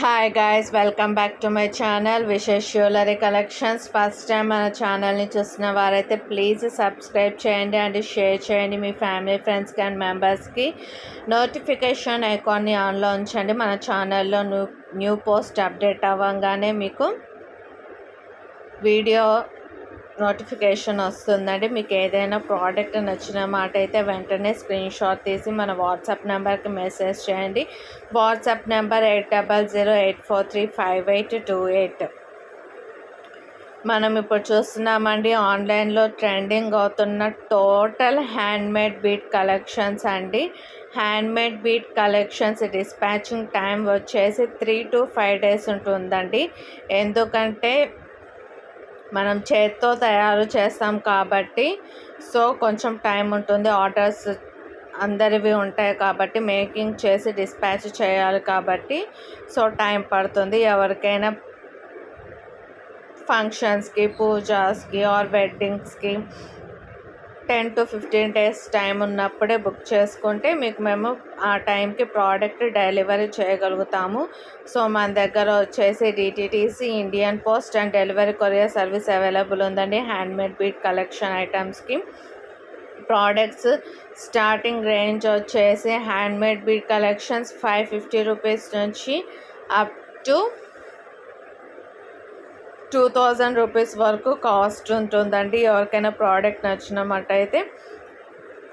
Hi guys welcome back to my channel Vishesh jewellery collections first time మన ఛానల్ని చూసిన వారైతే ప్లీజ్ సబ్స్క్రైబ్ చేయండి అండ్ షేర్ చేయండి మీ ఫ్యామిలీ ఫ్రెండ్స్కి అండ్ మెంబర్స్కి నోటిఫికేషన్ ఐకాన్ని ఆన్లో ఉంచండి. మన ఛానల్లో న్యూ న్యూ పోస్ట్ అప్డేట్ అవ్వగానే మీకు వీడియో నోటిఫికేషన్ వస్తుందండి. మీకు ఏదైనా ప్రోడక్ట్ నచ్చిన మాట అయితే వెంటనే స్క్రీన్ షాట్ తీసి మన వాట్సాప్ నెంబర్కి మెసేజ్ చేయండి. WhatsApp number eight double zero eight four three five eight two eight. మనం ఇప్పుడు చూస్తున్నామండి ఆన్లైన్లో ట్రెండింగ్ అవుతున్న టోటల్ హ్యాండ్మేడ్ బీట్ కలెక్షన్స్ అండి. Handmade bead collections dispatching time వచ్చేసి త్రీ టు ఫైవ్ డేస్ ఉంటుందండి. ఎందుకంటే మనం చేత్తో తయారు చేస్తాం కాబట్టి సో కొంచెం టైం ఉంటుంది. ఆర్డర్స్ అందరివి ఉంటాయి కాబట్టి మేకింగ్ చేసి డిస్పాచ్ చేయాలి కాబట్టి సో టైం పడుతుంది. ఎవరికైనా ఫంక్షన్స్కి పూజాస్కి or వెడ్డింగ్స్కి ten to fifteen days time ఉన్నప్పుడే బుక్ చేసుకుంటే మీకు మేము ఆ టైంకి ప్రోడక్ట్ డెలివరీ చేయగలుగుతాము. సో మన దగ్గర వచ్చేసి DTDC Indian post and Delhivery courier service available ఉందండి. హ్యాండ్మేడ్ బీట్ కలెక్షన్ ఐటమ్స్కి. ప్రోడక్ట్స్ స్టార్టింగ్ రేంజ్ వచ్చేసి handmade bead collections five fifty rupees నుంచి up to two thousand rupees వరకు కాస్ట్ ఉంటుందండి. ఎవరికైనా ప్రోడక్ట్ నచ్చినట్టయితే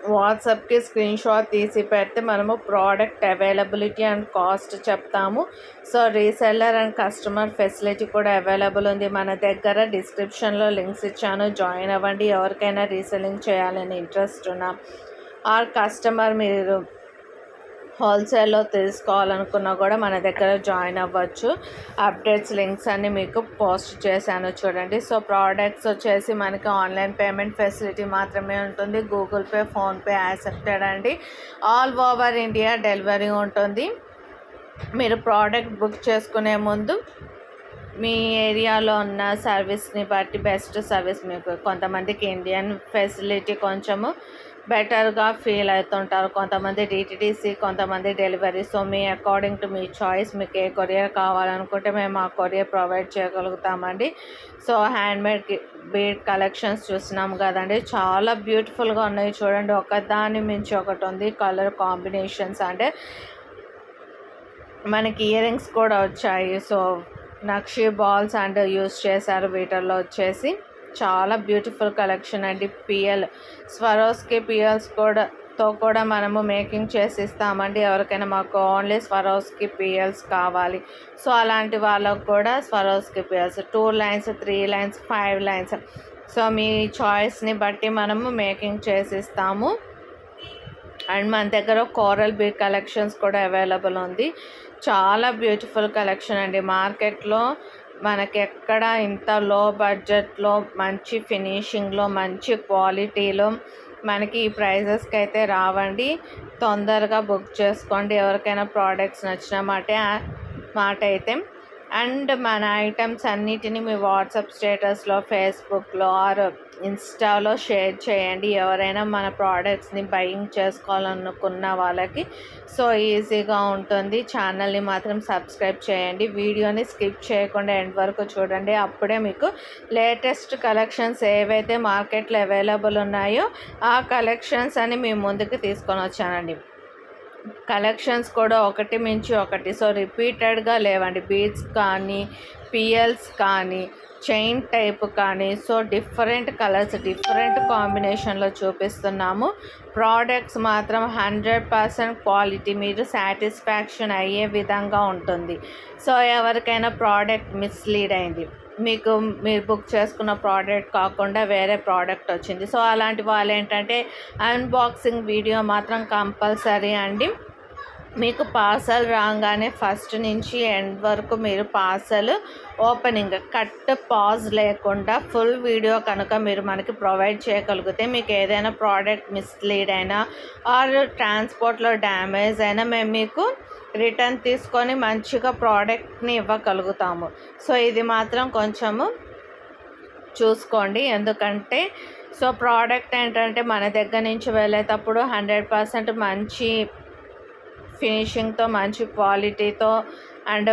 వాట్సాప్కి స్క్రీన్ షాట్ తీసి పెడితే మనము ప్రోడక్ట్ అవైలబిలిటీ అండ్ కాస్ట్ చెప్తాము. So reseller and customer facility కూడా అవైలబుల్ ఉంది. మన దగ్గర డిస్క్రిప్షన్లో లింక్స్ ఇచ్చాను. జాయిన్ అవ్వండి. ఎవరికైనా రీసెల్లింగ్ చేయాలని ఇంట్రెస్ట్ ఉన్నా ఆర్ కస్టమర్ మీరు హోల్సేల్లో తీసుకోవాలనుకున్నా కూడా మన దగ్గర జాయిన్ అవ్వచ్చు. అప్డేట్స్ లింక్స్ అన్ని మీకు పోస్ట్ చేశాను చూడండి. సో ప్రోడక్ట్స్ వచ్చేసి మనకి ఆన్లైన్ పేమెంట్ ఫెసిలిటీ మాత్రమే ఉంటుంది. గూగుల్ పే ఫోన్పే యాక్సెప్టెడ్ అండి. ఆల్ ఓవర్ ఇండియా డెలివరీ ఉంటుంది. మీరు ప్రోడక్ట్ బుక్ చేసుకునే ముందు మీ ఏరియాలో ఉన్న సర్వీస్ని బట్టి బెస్ట్ సర్వీస్ మీకు కొంతమందికి ఇండియన్ ఫెసిలిటీ కొంచెము బెటర్గా ఫీల్ అవుతుంటారు. కొంతమంది డిటిడిసి కొంతమంది డెలివరీ. సో మీ అకార్డింగ్ టు మీ చాయిస్ మీకు ఏ కొరియర్ కావాలనుకుంటే మేము ఆ కొరియర్ ప్రొవైడ్ చేయగలుగుతామండి. సో హ్యాండ్మేడ్ బీడ్ కలెక్షన్స్ చూసినాం కదండి. చాలా బ్యూటిఫుల్గా ఉన్నాయి చూడండి. ఒకదాని మించి ఒకటి ఉంది. కలర్ కాంబినేషన్స్ అంటే మనకి ఇయర్ రింగ్స్ కూడా వచ్చాయి. So nakshi balls and use చేశారు వీటిల్లో వచ్చేసి. చాలా బ్యూటిఫుల్ కలెక్షన్ అండి. పిఎల్ స్వరోస్కి పిఎల్స్ కూడా తో కూడా మనము మేకింగ్ చేసి ఇస్తామండి ఎవరికైనా మాకు ఓన్లీ స్వరోస్కి పిఎల్స్ కావాలి. సో అలాంటి వాళ్ళకు కూడా Swarovski pearls two lines three lines five lines so మీ చాయిస్ని బట్టి మనము మేకింగ్ చేసిస్తాము. అండ్ మన దగ్గర కోరల్ బీ కలెక్షన్స్ కూడా అవైలబుల్ ఉంది. చాలా బ్యూటిఫుల్ కలెక్షన్ అండి. మార్కెట్లో మనకి ఎక్కడ ఇంత లో బడ్జెట్లో మంచి ఫినిషింగ్లో మంచి క్వాలిటీలో మనకి ఈ ప్రైజెస్కి అయితే రావండి. తొందరగా బుక్ చేసుకోండి. ఎవరికైనా ప్రోడక్ట్స్ నచ్చిన మాట మాట అయితే అండ్ మన ఐటమ్స్ అన్నిటిని మీ వాట్సాప్ స్టేటస్లో ఫేస్బుక్లో ఆర్ ఇన్స్టాలో షేర్ చేయండి. ఎవరైనా మన ప్రోడక్ట్స్ని బయింగ్ చేసుకోవాలనుకున్న వాళ్ళకి సో ఈజీగా ఉంటుంది. ఛానల్ని మాత్రం సబ్స్క్రైబ్ చేయండి. వీడియోని స్కిప్ చేయకుండా ఎండ్ వరకు చూడండి. అప్పుడే మీకు లేటెస్ట్ కలెక్షన్స్ ఏవైతే మార్కెట్లో అవైలబుల్ ఉన్నాయో ఆ కలెక్షన్స్ అని మీ ముందుకు తీసుకొని వచ్చానండి. కలెక్షన్స్ కూడా ఒకటి మించి ఒకటి. సో రిపీటెడ్గా లేవండి. బీట్స్ కానీ పిఎల్స్ కానీ చైన్ టైప్ కానీ సో డిఫరెంట్ కలర్స్ డిఫరెంట్ కాంబినేషన్లో చూపిస్తున్నాము. ప్రోడక్ట్స్ మాత్రం హండ్రెడ్ పర్సెంట్ క్వాలిటీ మీరు సాటిస్ఫాక్షన్ అయ్యే విధంగా ఉంటుంది. సో ఎవరికైనా ప్రోడక్ట్ మిస్లీడ్ అయింది మీకు మీరు బుక్ చేసుకున్న ప్రోడక్ట్ కాకుండా వేరే ప్రోడక్ట్ వచ్చింది. సో అలాంటి వాళ్ళు ఏంటంటే అన్బాక్సింగ్ వీడియో మాత్రం కంపల్సరీ అండి. మీకు పార్సల్ రాగానే ఫస్ట్ నుంచి ఎండ్ వరకు మీరు పార్సల్ ఓపెనింగ్ కట్ పాజ్ లేకుండా ఫుల్ వీడియో కనుక మీరు మనకి ప్రొవైడ్ చేయగలిగితే మీకు ఏదైనా ప్రోడక్ట్ మిస్లీడ్ అయినా ఆర్ ట్రాన్స్పోర్ట్లో డ్యామేజ్ అయినా మేము మీకు రిటర్న్ తీసుకొని మంచిగా ప్రోడక్ట్ని ఇవ్వగలుగుతాము. సో ఇది మాత్రం కొంచెము చూసుకోండి. ఎందుకంటే సో ప్రోడక్ట్ ఏంటంటే మన దగ్గర నుంచి వెళ్ళేటప్పుడు హండ్రెడ్ పర్సెంట్ మంచి ఫినిషింగ్తో మంచి క్వాలిటీతో అండ్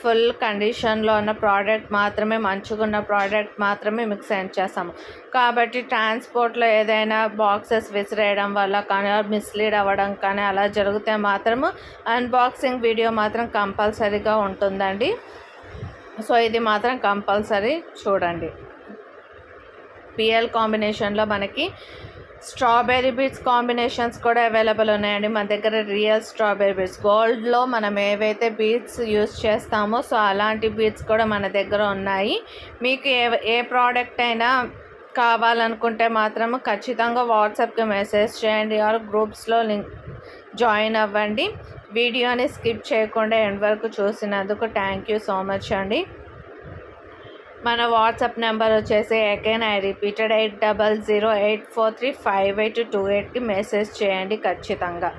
ఫుల్ కండిషన్లో ఉన్న ప్రోడక్ట్ మాత్రమే మంచిగున్న ప్రోడక్ట్ మాత్రమే మీకు సెండ్ చేస్తాము. కాబట్టి ట్రాన్స్పోర్ట్లో ఏదైనా బాక్సెస్ విసిరేయడం వల్ల కానీ మిస్లీడ్ అవ్వడం కానీ అలా జరిగితే మాత్రము అన్బాక్సింగ్ వీడియో మాత్రం కంపల్సరీగా ఉంటుందండి. సో ఇది మాత్రం కంపల్సరీ చూడండి. పిఎల్ కాంబినేషన్లో మనకి స్ట్రాబెర్రీ బీట్స్ కాంబినేషన్స్ కూడా అవైలబుల్ ఉన్నాయండి. మన దగ్గర రియల్ స్ట్రాబెర్రీ బీడ్స్ గోల్డ్లో మనం ఏవైతే బీట్స్ యూస్ చేస్తామో సో అలాంటి బీట్స్ కూడా మన దగ్గర ఉన్నాయి. మీకు ఏ ఏ ప్రోడక్ట్ అయినా కావాలనుకుంటే మాత్రం ఖచ్చితంగా వాట్సాప్కి మెసేజ్ చేయండి ఆర్ గ్రూప్స్లో లింక్ జాయిన్ అవ్వండి. వీడియోని స్కిప్ చేయకుండా ఎండ్ వరకు చూసినందుకు థ్యాంక్ యూ సో మచ్ అండి. మన వాట్సాప్ నెంబర్ వచ్చేసి again I repeated eight double zero eight four three five eight two ఎయిట్కి మెసేజ్ చేయండి ఖచ్చితంగా.